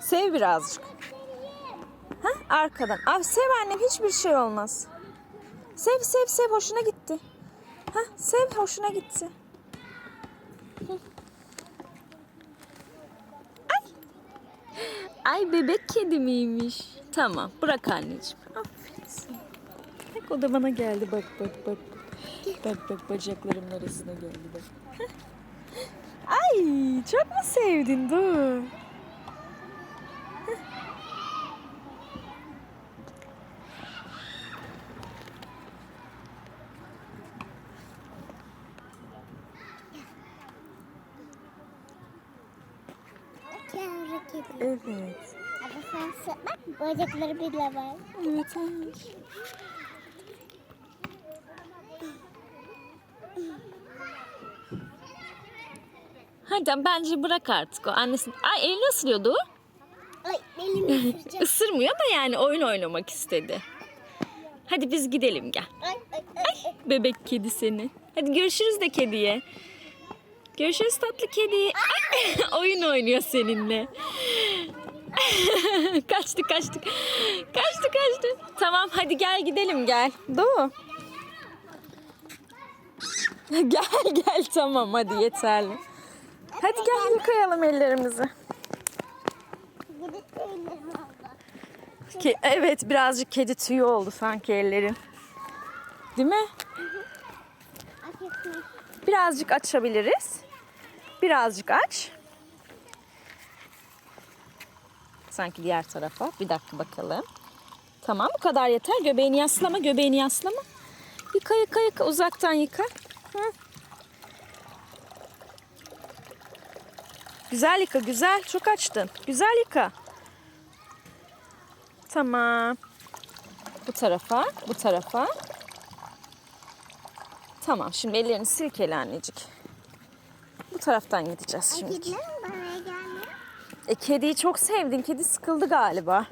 Sev birazcık. Ha arkadan. Abi sev annem hiçbir şey olmaz. Sev sev sev hoşuna gitti. Ha sev hoşuna gitti. Ay. Ay bebek kedi miymiş? Tamam bırak anneciğim. Aferin sana. Bak o da bana geldi bak bak bak. Bak bak bacaklarımın arasına geldi bak. Ay çok mu sevdin dur. Yavru kedi. Evet. Ama sen sı- bak bacakları bile var. Evet. Hadi bence bırak artık o annesini. Ay elini ısırıyordu. Ay elimi ısıracak. Isırmıyor da yani oyun oynamak istedi. Hadi biz gidelim gel. ay, ay, ay, ay. Bebek kedi seni. Hadi görüşürüz de kediye. Görüşürüz tatlı kedi. Oyun oynuyor seninle. kaçtı kaçtı. Kaçtı kaçtı. Tamam hadi gel gidelim gel. Doğu. gel gel tamam hadi yeterli. Hadi gel yıkayalım ellerimizi. Ke- evet birazcık kedi tüyü oldu sanki ellerin. Değil mi? Birazcık açabiliriz. Birazcık aç. Sanki diğer tarafa. Bir dakika bakalım. Tamam bu kadar yeter. Göbeğini yaslama, göbeğini yaslama. Yıka yıka yıka. Uzaktan yıka. Hı. Güzel yıka, güzel. Çok açtın. Güzel yıka. Tamam. Bu tarafa, bu tarafa. Tamam, şimdi ellerini silkele annecik. Taraftan gideceğiz Ay şimdi. kediler mi buraya gelmiyor? E, kediyi çok sevdin. Kedi sıkıldı galiba.